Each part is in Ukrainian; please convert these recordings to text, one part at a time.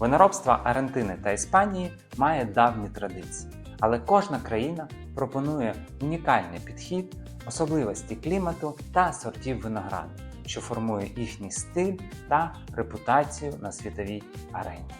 Виноробство Аргентини та Іспанії має давні традиції, але кожна країна пропонує унікальний підхід, особливості клімату та сортів винограду, що формує їхній стиль та репутацію на світовій арені.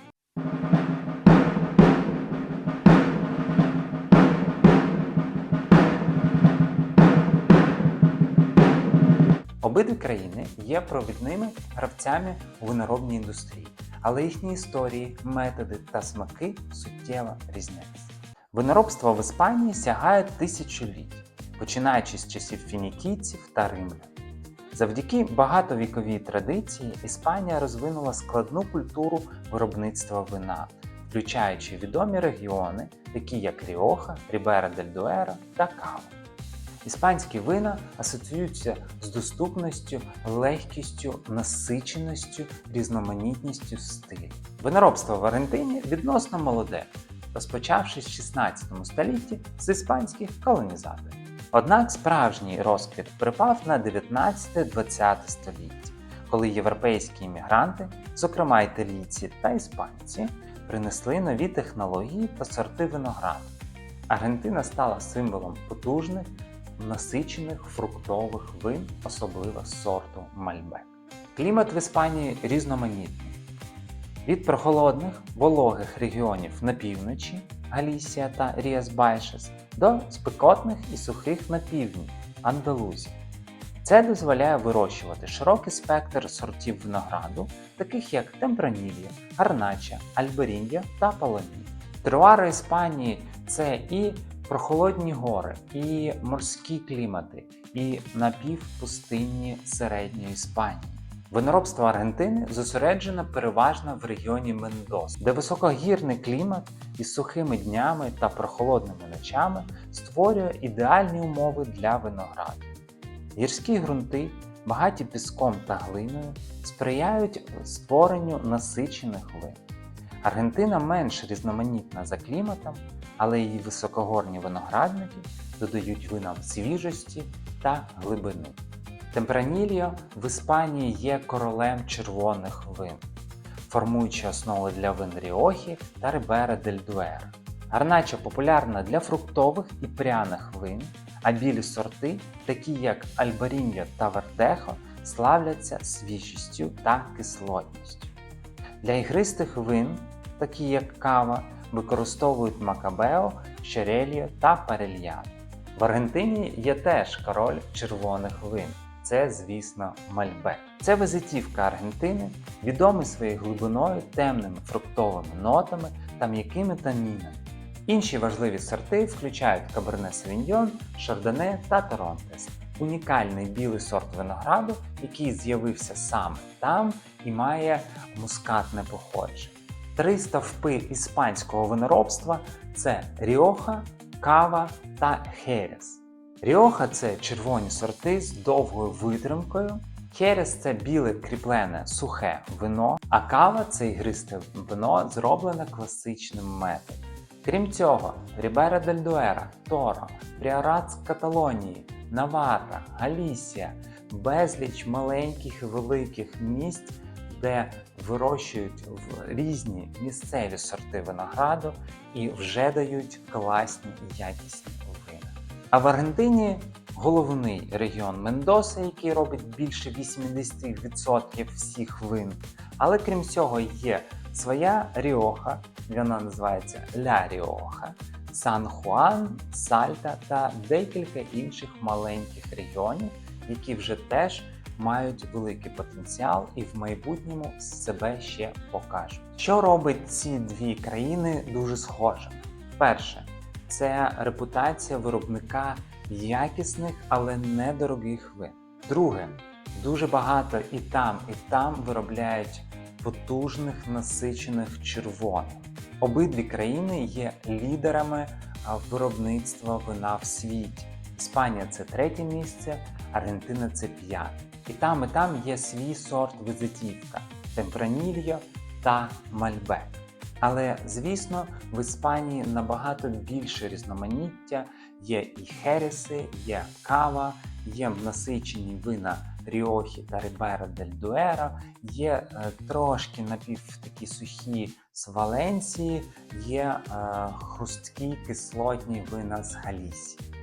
Обидві країни є провідними гравцями у виноробній індустрії, але їхні історії, методи та смаки суттєво різняться. Виноробство в Іспанії сягає тисячоліть, починаючи з часів фінікійців та римлян. Завдяки багатовіковій традиції Іспанія розвинула складну культуру виробництва вина, включаючи відомі регіони, такі як Ріоха, Рібера дель Дуеро та Кава. Іспанські вина асоціюються з доступністю, легкістю, насиченістю, різноманітністю стилів. Виноробство в Аргентині відносно молоде, розпочавшись в 16 столітті з іспанських колонізаторів. Однак справжній розквіт припав на 19-20 століття, коли європейські іммігранти, зокрема італійці та іспанці, принесли нові технології та сорти винограду. Аргентина стала символом потужних, насичених фруктових вин, особливо сорту Мальбек. Клімат в Іспанії різноманітний. Від прохолодних, вологих регіонів на півночі Галісія та Ріас Байшес до спекотних і сухих на півдні Андалузії. Це дозволяє вирощувати широкий спектр сортів винограду, таких як темпранілія, гарнача, альберінья та полонія. Теруари Іспанії це і прохолодні гори, і морські клімати, і напівпустинні середньої Іспанії. Виноробство Аргентини зосереджено переважно в регіоні Мендос, де високогірний клімат із сухими днями та прохолодними ночами створює ідеальні умови для винограду. Гірські ґрунти, багаті піском та глиною, сприяють створенню насичених вин. Аргентина менш різноманітна за кліматом, але її високогорні виноградники додають винам свіжості та глибини. Темпранільо в Іспанії є королем червоних вин, формуючи основу для вин Ріохі та Рибера дель Дуера. Гарнача популярна для фруктових і пряних вин, а білі сорти, такі як Альбаріньо та Вертехо, славляться свіжістю та кислотністю. Для ігристих вин, такі як кава, використовують Макабео, Щереліо та Парельяно. В Аргентині є теж король червоних вин. Це, звісно, Мальбек. Це визитівка Аргентини, відомий своєю глибиною, темними фруктовими нотами та м'якими танінами. Інші важливі сорти включають Каберне Савіньйон, Шардоне та Торонтес. Унікальний білий сорт винограду, який з'явився саме там і має мускатне походження. Три стовпи іспанського виноробства це Ріоха, Кава та Херес. Ріоха це червоні сорти з довгою витримкою. Херес це біле кріплене сухе вино, а кава це ігристе вино, зроблене класичним методом. Крім цього, Рібера дель Дуера, Торо, Пріорат з Каталонії, Наварра, Галісія, безліч маленьких і великих місць, де вирощують в різні місцеві сорти винограду і вже дають класні якісні вина. А в Аргентині головний регіон Мендоса, який робить більше 80% всіх вин. Але крім цього, є своя Ріоха, вона називається Ля Ріоха, Сан Хуан, Сальта та декілька інших маленьких регіонів, які вже теж мають великий потенціал і в майбутньому себе ще покажуть. Що робить ці дві країни дуже схожими? Перше, це репутація виробника якісних, але недорогих вин. Друге, дуже багато і там, і там виробляють потужних насичених червоних. Обидві країни є лідерами виробництва вина в світі. Іспанія це третє місце, Аргентина це п'яте. І там, і там є свій сорт визитівка Темпранільо та Мальбек. Але, звісно, в Іспанії набагато більше різноманіття. Є і хереси, є кава, є насичені вина Ріохі та Рибера дель Дуеро, є е, трошки напів такі сухі з Валенції, є е, хрусткі кислотні вина з Галісії.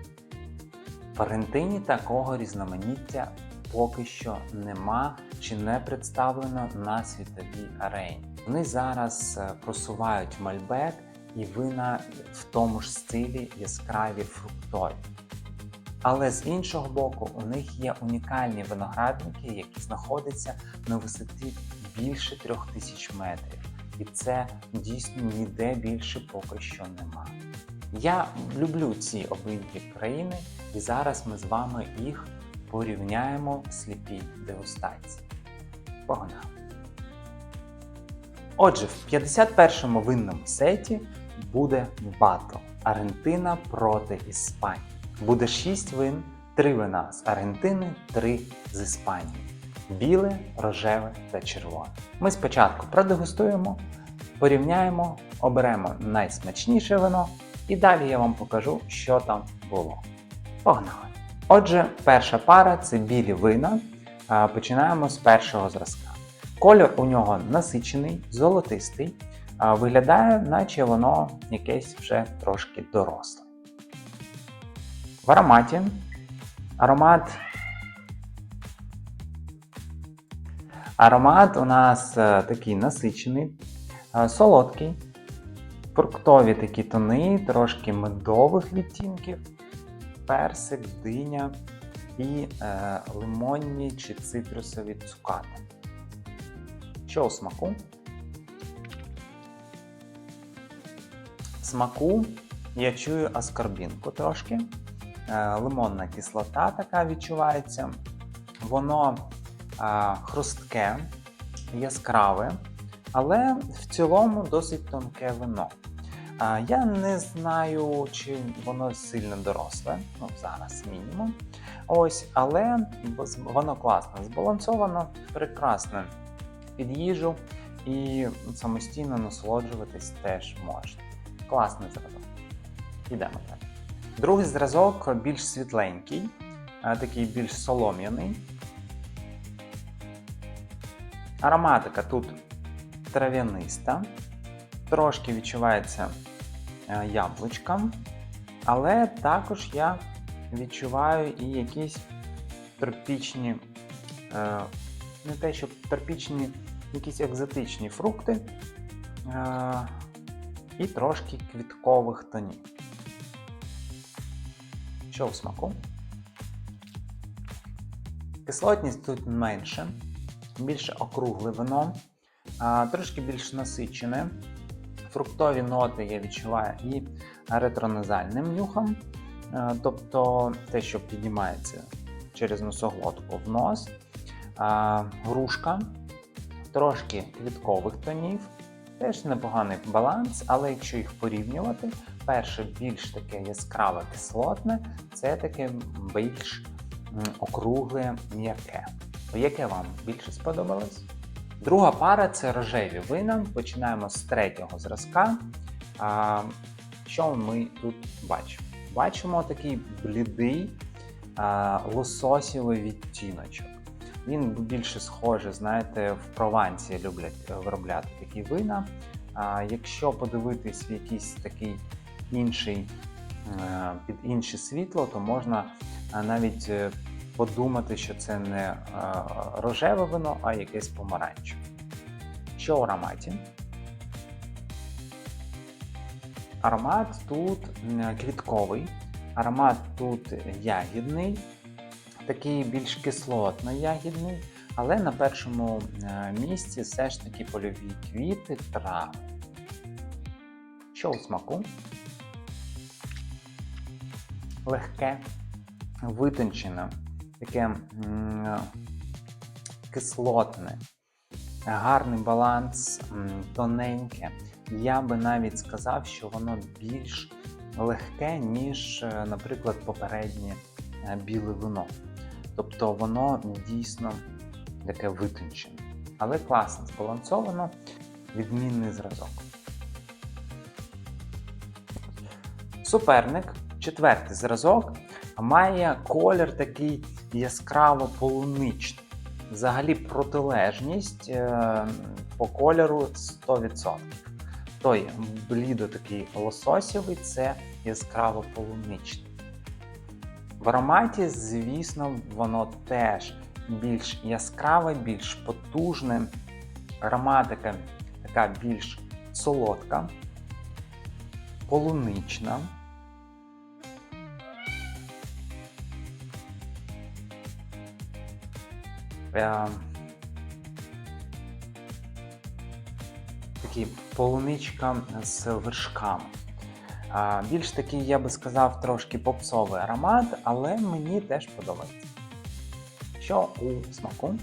В Аргентині такого різноманіття поки що нема чи не представлено на світовій арені. Вони зараз е, просувають мальбек і вина в тому ж стилі яскраві фруктові. Але з іншого боку, у них є унікальні виноградники, які знаходяться на висоті більше трьох тисяч метрів. І це дійсно ніде більше поки що нема. Я люблю ці обидві країни, і зараз ми з вами їх порівняємо в сліпій дегустації. Погнали! Отже, в 51-му винному сеті буде батл Аргентина проти Іспанії. Буде 6 вин, 3 вина з Аргентини, 3 з Іспанії. Біле, рожеве та червоне. Ми спочатку продегустуємо, порівняємо, оберемо найсмачніше вино, і далі я вам покажу, що там було. Погнали! Отже, перша пара це білі вина. Починаємо з першого зразка. Колір у нього насичений, золотистий, виглядає, наче воно якесь вже трошки доросле. В ароматі аромат. Аромат у нас е, такий насичений, е, солодкий, фруктові такі тони, трошки медових відтінків, персик, диня і е, лимонні чи цитрусові цукати. Що у смаку? В смаку я чую аскорбінку трошки. Е, лимонна кислота така відчувається. Воно е, хрустке, яскраве, але в цілому досить тонке вино. Я не знаю, чи воно сильно доросле, ну зараз мінімум. Ось, але воно класно збалансовано, прекрасне під їжу і самостійно насолоджуватись теж можна. Класний зразок. Ідемо далі. Другий зразок більш світленький, такий більш солом'яний. Ароматика тут трав'яниста, трошки відчувається яблучка, але також я відчуваю і якісь тропічні, не те, що тропічні, якісь екзотичні фрукти і трошки квіткових тонів. Що в смаку? Кислотність тут менше, більше округле вино, трошки більш насичене. Фруктові ноти я відчуваю і ретроназальним нюхом, тобто те, що піднімається через носоглотку в нос, грушка, трошки квіткових тонів. Теж непоганий баланс, але якщо їх порівнювати, перше більш таке яскраве кислотне, це таке більш округле м'яке. Яке вам більше сподобалось? Друга пара це рожеві вина. Починаємо з третього зразка. А, Що ми тут бачимо? Бачимо такий блідий а, лососєвий відтіночок. Він більше схоже, знаєте, в Провансі люблять виробляти такі вина. А якщо подивитись в якийсь такий інший під інше світло, то можна навіть е, подумати, що це не е, рожеве вино, а якесь помаранчеве. Що ароматі? Аромат тут квітковий, аромат тут ягідний такий більш кислотно-ягідний, але на першому е, місці все ж таки польові квіти, трави. Що у смаку? Легке, витончене, таке кислотне, гарний баланс, тоненьке. Я би навіть сказав, що воно більш легке, ніж, е, наприклад, попереднє е, біле вино. Тобто воно дійсно таке витончене. Але класно збалансовано, відмінний зразок. Суперник, четвертий зразок. має колір такий яскраво полуничний. Взагалі протилежність е, по кольору 100%. Той блідо такий лососєвий це яскраво полуничний. В ароматі, звісно, воно теж більш яскраве, більш потужне. Ароматика така більш солодка, полунична. Е, Такий полуничка з вершками. А, Більш такий, я би сказав, трошки попсовий аромат, але мені теж подобається. Що у смаку?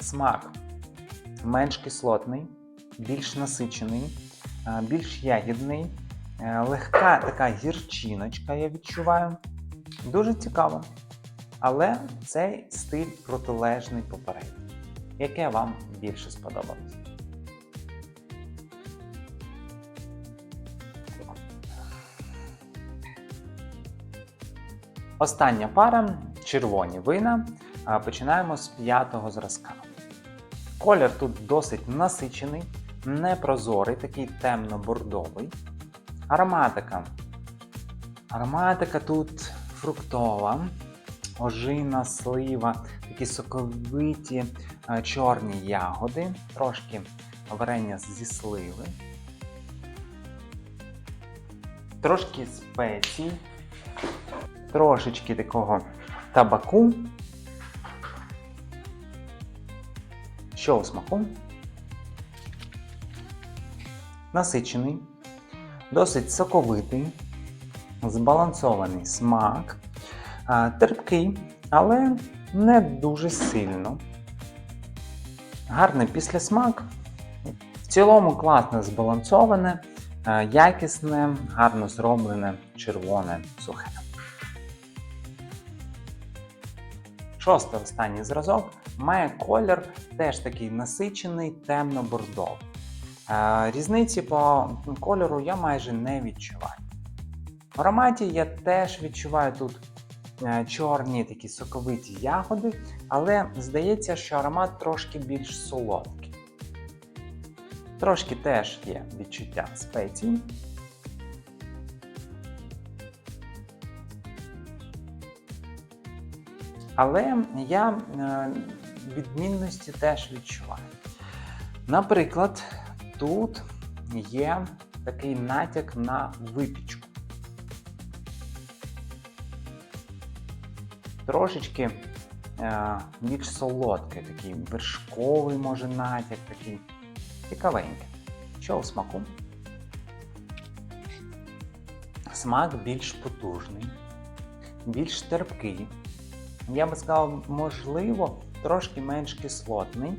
Смак менш кислотний, більш насичений, а, більш ягідний, е, легка така гірчиночка, я відчуваю. Дуже цікаво. Але цей стиль протилежний попередній. Яке вам більше сподобалось? Остання пара червоні вина. Починаємо з п'ятого зразка. Колір тут досить насичений, непрозорий, такий темно-бордовий. Ароматика. Ароматика тут фруктова, ожина, слива, такі соковиті е, чорні ягоди, трошки варення зі сливи, трошки спецій, трошечки такого табаку. Що у смаку? Насичений, досить соковитий, збалансований смак, терпкий, але не дуже сильно. Гарний післясмак. В цілому класно збалансоване, якісне, гарно зроблене червоне сухе. Шостий останній зразок має колір теж такий насичений, темно-бордовий. Е, Різниці по кольору я майже не відчуваю. В ароматі я теж відчуваю тут е, чорні такі соковиті ягоди, але здається, що аромат трошки більш солодкий. Трошки теж є відчуття спецій. Але я е, відмінності теж відчуваю. Наприклад, тут є такий натяк на випічку. Трошечки е, більш солодкий, такий вершковий може натяк, такий цікавенький. Що у смаку? Смак більш потужний, більш терпкий. Я би сказав, можливо, трошки менш кислотний.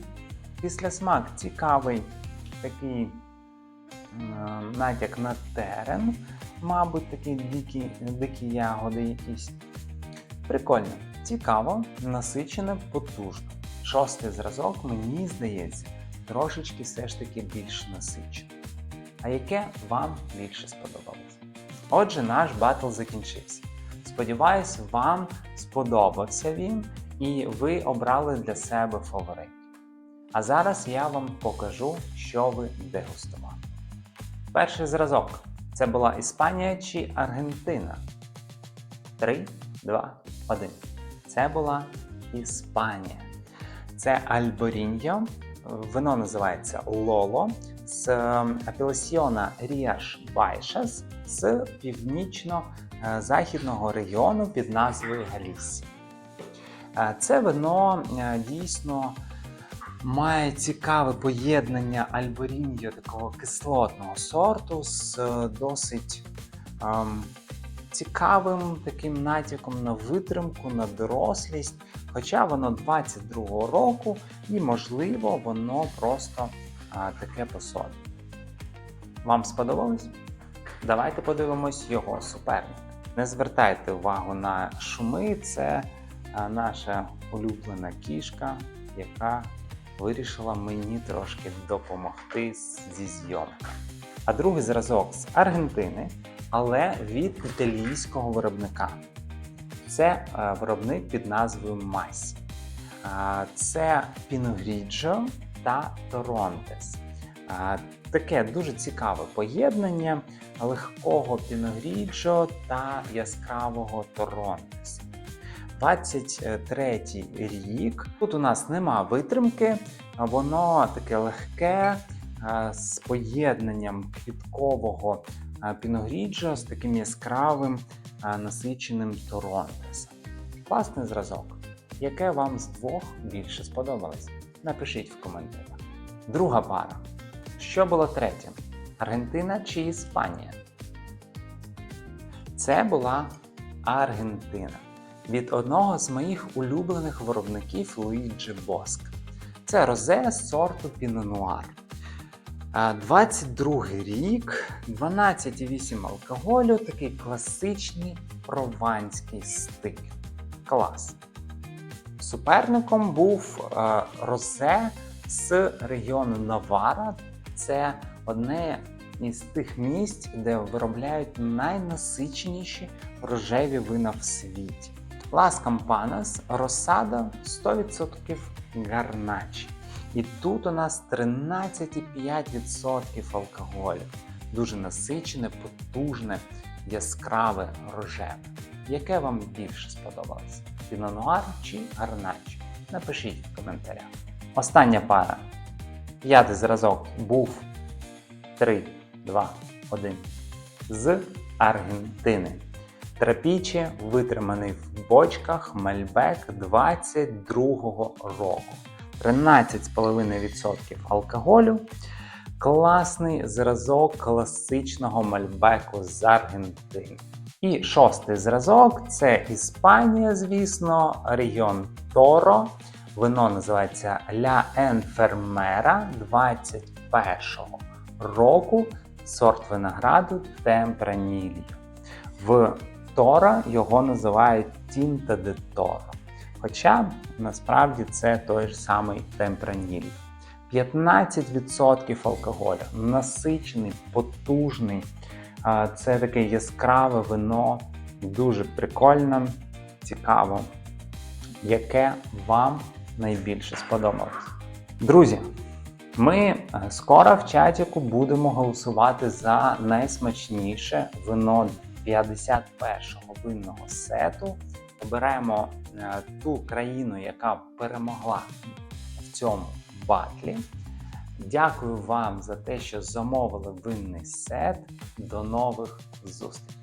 Після смак цікавий такий е, натяк на терен, мабуть, такі дикі, дикі ягоди якісь. Прикольно, цікаво, насичене, потужно. Шостий зразок, мені здається, трошечки все ж таки більш насичений. А яке вам більше сподобалось? Отже, наш батл закінчився. Сподіваюсь, вам сподобався він і ви обрали для себе фаворит. А зараз я вам покажу, що ви дегустували. Перший зразок це була Іспанія чи Аргентина. 3, 2, 1. Це була Іспанія. Це Альборіньо. Вино називається Лоло з апелсіона Ріаш Байшас з північно-західного регіону під назвою Галісія. Е, Це вино е, дійсно має цікаве поєднання альборіньо такого кислотного сорту з е, досить ем, цікавим таким натяком на витримку, на дорослість. Хоча воно 22-го року і, можливо, воно просто а, таке по собі. Вам сподобалось? Давайте подивимось його суперника. Не звертайте увагу на шуми, це наша улюблена кішка, яка вирішила мені трошки допомогти зі зйомками. А другий зразок з Аргентини. Але від італійського виробника. Це е, виробник під назвою Масі. Е, Це Піногріджо та Торонтес. Е, Таке дуже цікаве поєднання легкого Піногріджо та яскравого Торонтеса. 23 рік. Тут у нас нема витримки, воно таке легке з поєднанням квіткового піногріджо з таким яскравим насиченим Торонтесом. Класний зразок. Яке вам з двох більше сподобалось? Напишіть в коментарях. Друга пара. Що було третім? Аргентина чи Іспанія? Це була Аргентина від одного з моїх улюблених виробників Луїджі Боск. Це розе сорту. А, 22 рік, 12,8 алкоголю, такий класичний прованський стиль. Клас. Суперником був е, розе з регіону Навара. Це одне із тих місць, де виробляють найнасиченіші рожеві вина в світі. Лас Кампанас розсада 100% гарначі. І тут у нас 13,5% алкоголю. Дуже насичене, потужне, яскраве рожеве. Яке вам більше сподобалось? Пінонуар чи гарначі? Напишіть в коментарях. Остання пара. П'ятий зразок був 3, 2, 1 з Аргентини. Трапічі витриманий в бочках Мальбек 22-го року. 13,5% алкоголю. Класний зразок класичного мальбеку з Аргентини. І шостий зразок це Іспанія, звісно, регіон Торо. Вино називається Ля Енфермера 21-го року. Сорт винограду Темпраніліо. В Тора його називають Тінта де Торо. Хоча насправді це той ж самий Темпраніль. 15% алкоголю, насичений, потужний. Це таке яскраве вино, дуже прикольне, цікаво, яке вам найбільше сподобалось. Друзі, ми е, скоро в чатіку будемо голосувати за найсмачніше вино 51-го винного сету. Обираємо ту країну, яка перемогла в цьому батлі. Дякую вам за те, що замовили винний сет. До нових зустрічей!